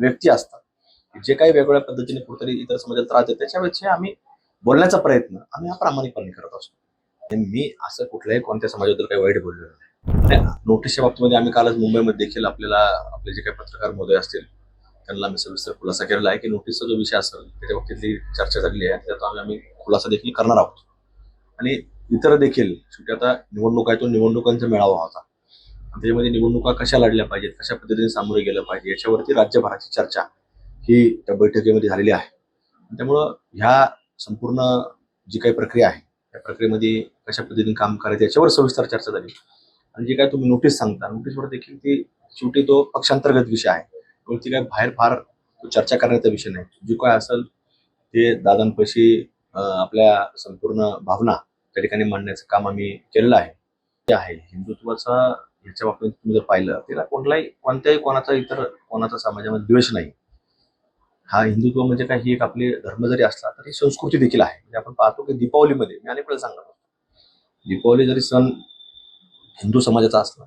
व्यक्ती असतात. जे काही वेगवेगळ्या पद्धतीने कुठेतरी इतर समाजाला त्रास देतात त्याच्यापेक्षा आम्ही बोलण्याचा प्रयत्न आम्ही हा प्रामाणिकपणे करत असतो. मी असं कुठल्याही कोणत्या समाजाबद्दल काही वाईट बोललेलं नाही. नोटीसच्या बाबतीमध्ये आम्ही कालच मुंबईमध्ये देखील आपल्याला आपले जे काही पत्रकार महोदय असतील त्यांना आम्ही सविस्तर खुलासा केलेला आहे की नोटीसचा जो विषय असेल त्याच्या बाबतीतली चर्चा झालेली आहे. त्यात आम्ही आम्ही खुलासा देखील करणार आहोत. आणि इतर देखील शेवटी आता निवडणूक आहे तो निवडणुकांचा मेळावा होता. त्याच्यामध्ये निवडणुका कशा लढल्या पाहिजेत कशा पद्धतीने सामोरे गेलं पाहिजे याच्यावरती राज्यभराची चर्चा ही त्या बैठकीमध्ये झालेली आहे. त्यामुळं ह्या संपूर्ण जी काही प्रक्रिया आहे त्या प्रक्रियेमध्ये कशा पद्धतीने काम करायचं याच्यावर सविस्तर चर्चा झाली. आणि जे काय तुम्ही नोटीस सांगता नोटीसवर देखील ती शेवटी तो पक्षांतर्गत विषय आहे. त्यामुळे ती काय बाहेर फार तो चर्चा करण्याचा विषय नाही. जो काय असेल ते दादांपाशी आपल्या संपूर्ण भावना त्या ठिकाणी मांडण्याचं काम आम्ही केलेलं आहे. ते आहे. हिंदुत्वाचा याच्या बाबतीत तुम्ही जर पाहिलं त्याला कोणलाही कोणत्याही कोणाचा इतर कोणाचा समाजामध्ये द्वेष नाही. हा हिंदुत्व म्हणजे काय ही एक आपली धर्म जरी असला तरी संस्कृती देखील आहे. म्हणजे आपण पाहतो की दीपावलीमध्ये मी अनेक वेळा सांगत होतो दीपावली जरी सण हिंदू समाजाचा असला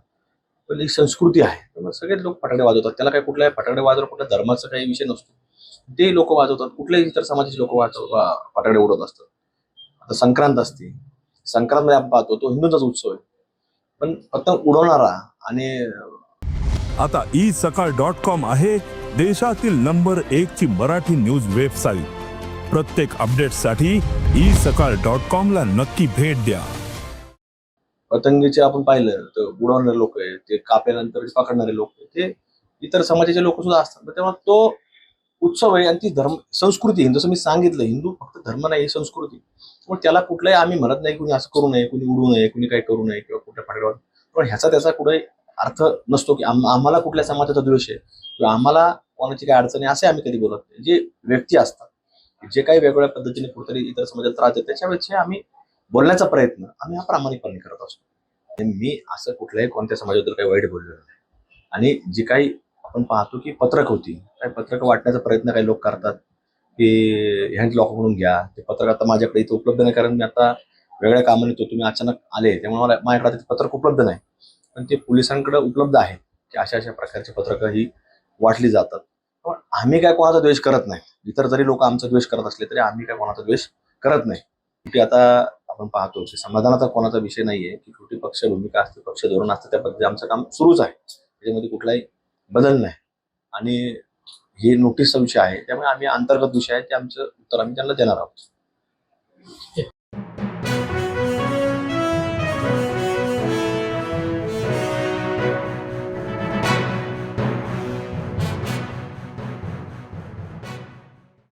पण ही संस्कृती आहे. सगळे लोक फटाकडे वाजवतात. त्याला काही कुठल्याही फटाकडे वाजवणं कुठल्या धर्माचा काही विषय नसतो. ते लोक वाजवतात. कुठल्याही इतर समाजाचे लोक वाजव फटाकडे उडवत असतात. आता संक्रांत असते. संक्रांत मध्ये आपण पाहतो तो हिंदूंचाच उत्सव आहे. पण पतंग उडवणारा आणि आता ई सकाळ डॉट कॉम आहे देशातील नंबर एक ची मराठी न्यूज वेबसाईट प्रत्येक अपडेटसाठी ई सकाळ डॉट कॉम ला नक्की भेट द्या. पतंगीचे आपण पाहिलं तर उडवणारे लोक आहे ते कापल्यानंतर पकडणारे लोक ते इतर समाजाचे लोक सुद्धा असतात. तेव्हा तो उत्सव आहे आणि ती धर्म संस्कृती जसं मी सांगितलं हिंदू फक्त धर्म नाही ही संस्कृती. पण त्याला कुठलंही आम्ही म्हणत नाही कुणी असं करू नये कुणी उडू नये कुणी काही करू नये किंवा कुठल्या फाटल्यावर पण ह्याचा त्याचा कुठे अर्थ नसतो की आम्हाला कुठल्या समाजाचा द्वेष आहे. किंवा आम्हाला कोणाची काही अडचणी असे आम्ही कधी बोलत नाही. जे व्यक्ती असतात जे काही वेगवेगळ्या पद्धतीने कुठेतरी इतर समाजात त्रास देत त्याच्यापेक्षा आम्ही बोलण्याचा प्रयत्न आम्ही हा प्रामाणिकपणे करत असतो. मी असं कुठल्याही कोणत्या समाजाबद्दल काही वाईट बोललेलं नाही. आणि जी काही आपण पाहतो की पत्रक होती काही पत्रक वाटण्याचा प्रयत्न काही लोक करतात. की हँड लॉक म्हणून घ्या. ते पत्रक आता माझ्याकडे इथे उपलब्ध नाही कारण मी आता वेगळ्या कामाने कामानिमित्त तुम्ही अचानक आले त्यामुळे मला माझ्याकडे ते पत्रक उपलब्ध नाही. पण ते पोलिसांकडे उपलब्ध आहे की अशा अशा प्रकारची पत्रकं ही वाटली जातात. पण आम्ही काय कोणाचा द्वेष करत नाही. इतर जरी लोक आमचा द्वेष करत असले तरी आम्ही काय कोणाचा द्वेष करत नाही. की आता आपण पाहतो की समाधानाचा कोणाचा विषय नाहीये की कुठली पक्ष भूमिका असते पक्ष धोरण असतं त्या पद्धती आमचं काम सुरूच आहे. त्याच्यामध्ये कुठलाही बदल नाही. आणि हे नोटीसचा विषय आहे. त्यामुळे आम्ही अंतर्गत विषय आहे ते आमचं उत्तर आम्ही त्यांना देणार आहोत.